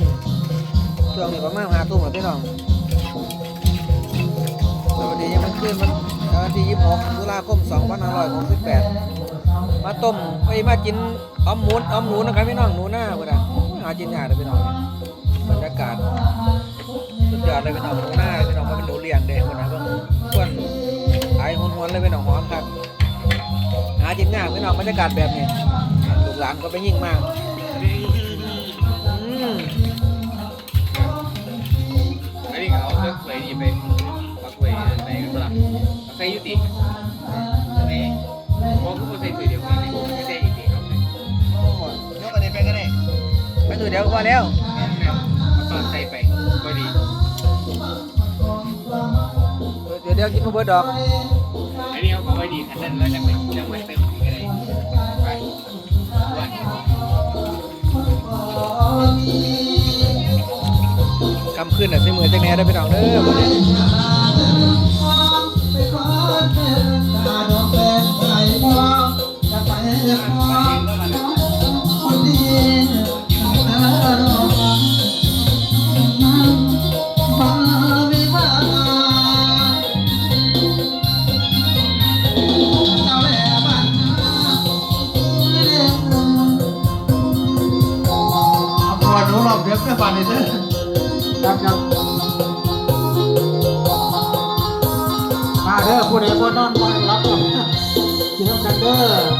นช่วงนี้ประมาณหาทุ่มแล้วพี่น้องสวัสดียังมันขึ้นมันวันที่26ตุลาคม2568มาต้มไปมากินอ้อมหมูอ้อมหนูนะครับพี่น้องหนูหน้าเพื่อนอะหากินยากเลยพี่น้องบรรยากาศสุดยอดเลยพี่น้องหนูหน้าพี่น้องมันเป็นหนูเลี้ยงเด้เพื่อนนะเพิ่นควนไอ้หวนๆเลยพี่น้องหอมครับหากินยากพี่น้องบรรยากาศแบบนี้ลูกหลานก็ไปยิ่งมาก อืม เขาเลือกสวยดีไปปักไว้ในกระดาษใส่ยุติในพอคุณใส่สวยเดียวกันไม่ใส่อีกทีครับยกอันนี้ไปก็ได้ไปตัวเดียวก็แล้วม่แม่ตอนใส่ไปก็ดีเดี๋ยวเดี๋ยวกินข้าวเบิร์ดดอกอันนี้เขาบอกว่าดีขันนั้นแล้วจะไปจะมาเติมอีกก็ได้ไปวันำขึ้นอะใช้มือจังแน่ได้ไปน้องเด้อบ่ได้พอหนูรอบเดียวก็ฟันเลยเด้อ ครับครับมาเด้อผู้ใดบ่นอนบ่รับหรอกกินน้ำกันเด้อ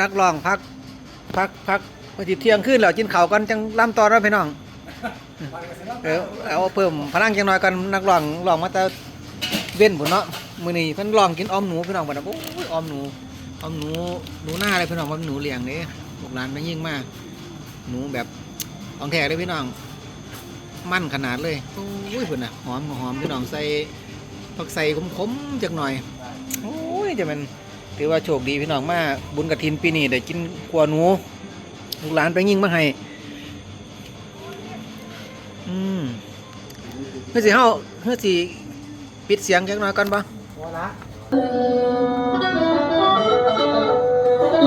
นักร้องพักพักพักพอสิเที่ยงขึ้นแล้วกินข้าวกันจังล่ำต่อแล้วพี่น้องเออเอาเพิ่มพลังจังน้อยกันนักร้องร้องมาแต่เว้นพุ่นเนาะมื้อนี้เพิ่นร้องกินอ้อมหนูพี่น้องบัดนั้นโอ้ยอ้อมหนูอ้อมหนูหนูหน้าเลยพี่น้องว่าหนูเลี้ยงเด้ลูกหลานมันยิ่งมาก หนูแบบของแท้เลยพี่น้อง มั่นขนาดเลยโอ้ยพุ่นน่ะหอมหอมพี่น้องใส่ผักใส่ขมๆจักหน่อยโอ้ยจะมัน ถือว่าโชคดีพี่น้องมาบุญกระถินปีนี้ได้กินกัวหนูลูกหลานไปยิ่งมาให้อืมเฮ้ยสิเฮาเฮ้ยสิปิดเสียงจักหน่อยก่อนบ่พอละ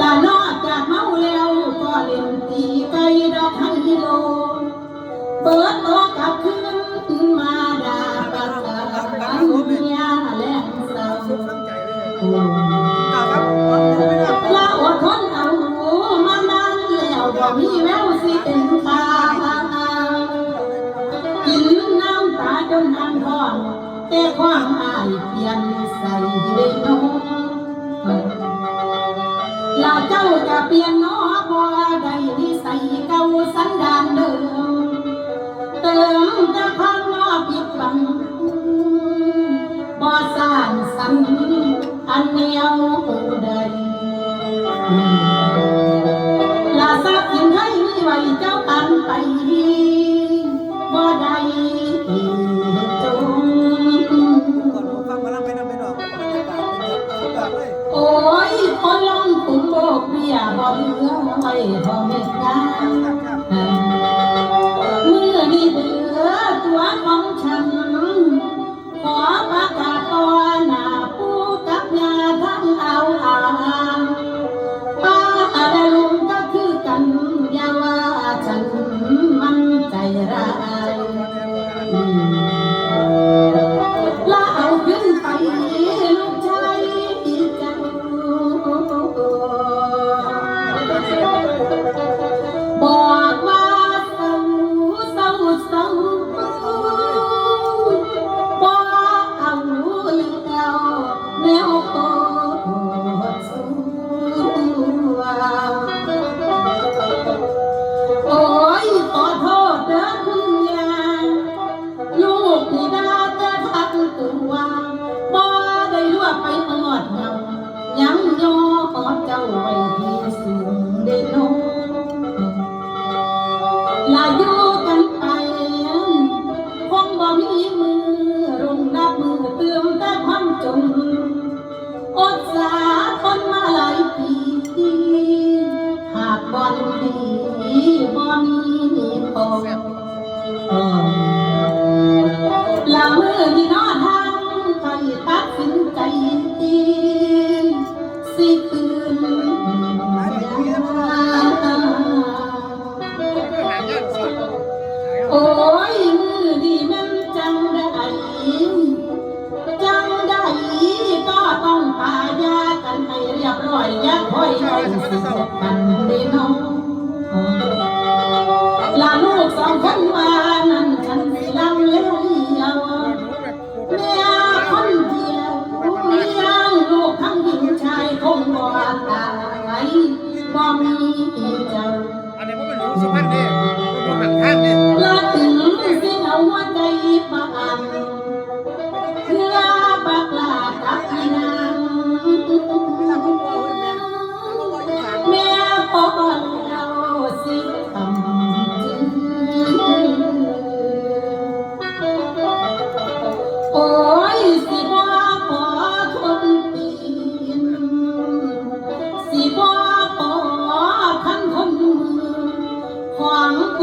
ลานอกจากเมาแล้วก็เล่นตีไปดอกไฮโลเปิดโต๊ะกลับคืนมาด่าปัสสาวะเมียและสาวล มีแววสิเป็นตากินน้ำตาจนน้ำทอนแต่ความอายเปลี่ยนใส่เด็กน้องลาเจ้าจะเปลี่ยนน้อบ่ได้นิสัยเก่าสันดานเดิมเติมแต่ความนอผิดบังบ่สร้างสรรค์อันแนวใด บกเบี้ยบ่เหลือไว้พอเม็ดงานเมื่อนี้เดือตัวของฉัน ขอประกาศตอนหน้าผู้กับยาทั้งเอาอางป้าและลุงก็คือกัน อย่าว่าฉันมันใจร้ายาแล้วแนวโคตรสูโอ้ยขอโทษเด้อคุณยายลูกนี่ดาแต่ทักตัวบ่ได้ลวกไปหอดเงายังยอขอเจ้าไว้ที่สูงได้น้องลาอยู่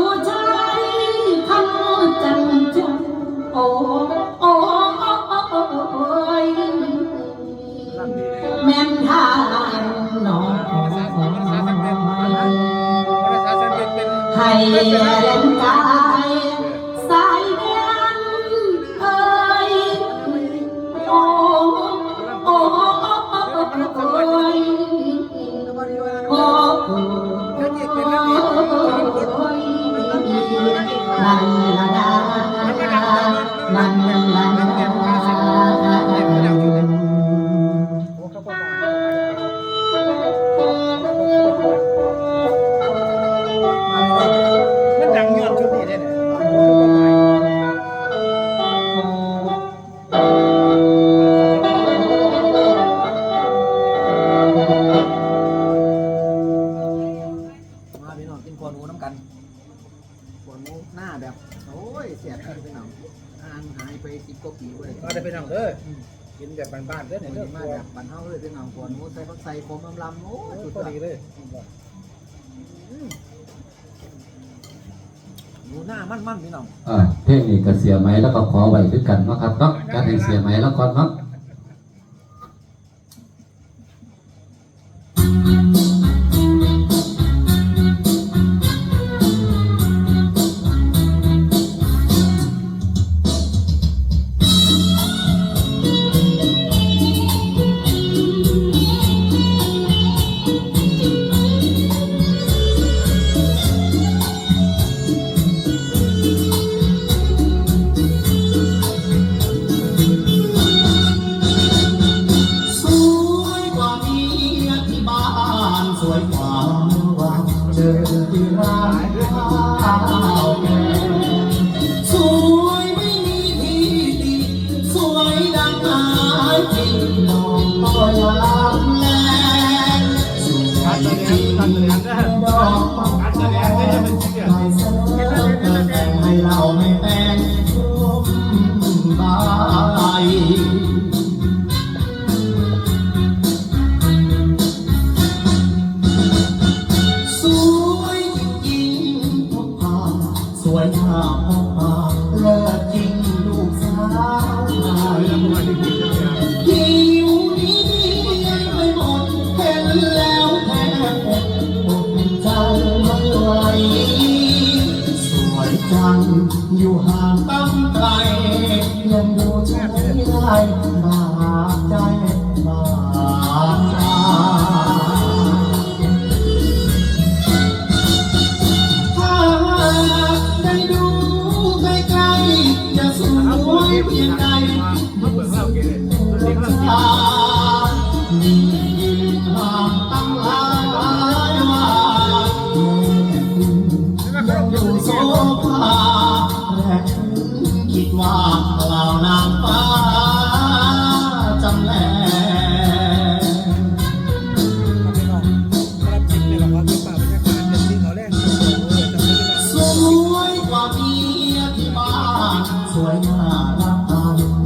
ผู้ชายคำจังจังโอ้โอ้โอ้ยแม่นทานหนอภาษาภาษาสังเกาษาสังเกตเป็นให้เล่นกา ยเสียบที่พี่น้องห่างหายไปสิบกว่าปีเลยมาได้เป็นหนังเด้อกินแบบบ้านๆเด้อเนี่เนี่ยยเรื่เด้อองมาแบบปันเฮาเลยพี่น้องขวหนูใส่ผักใส่ผมลำลำโอ้ยสุดพอยอดีดเลยหนูหน้ามั่นๆพี่น้องอ่าเพลงนี้ก็เสียไหมแล้วก็ขอไว้ด้วยกันเนาะครับเนาะจัดให้เสียไหมแล้วก่อนเนาะ วยงามมองมาเลิศจริงลูกสาวยิ้นี้ไปหมดเห็นแล้วแทบใจไม่ไหวสวยจังอยู่ห่างตั้งไกลยังดู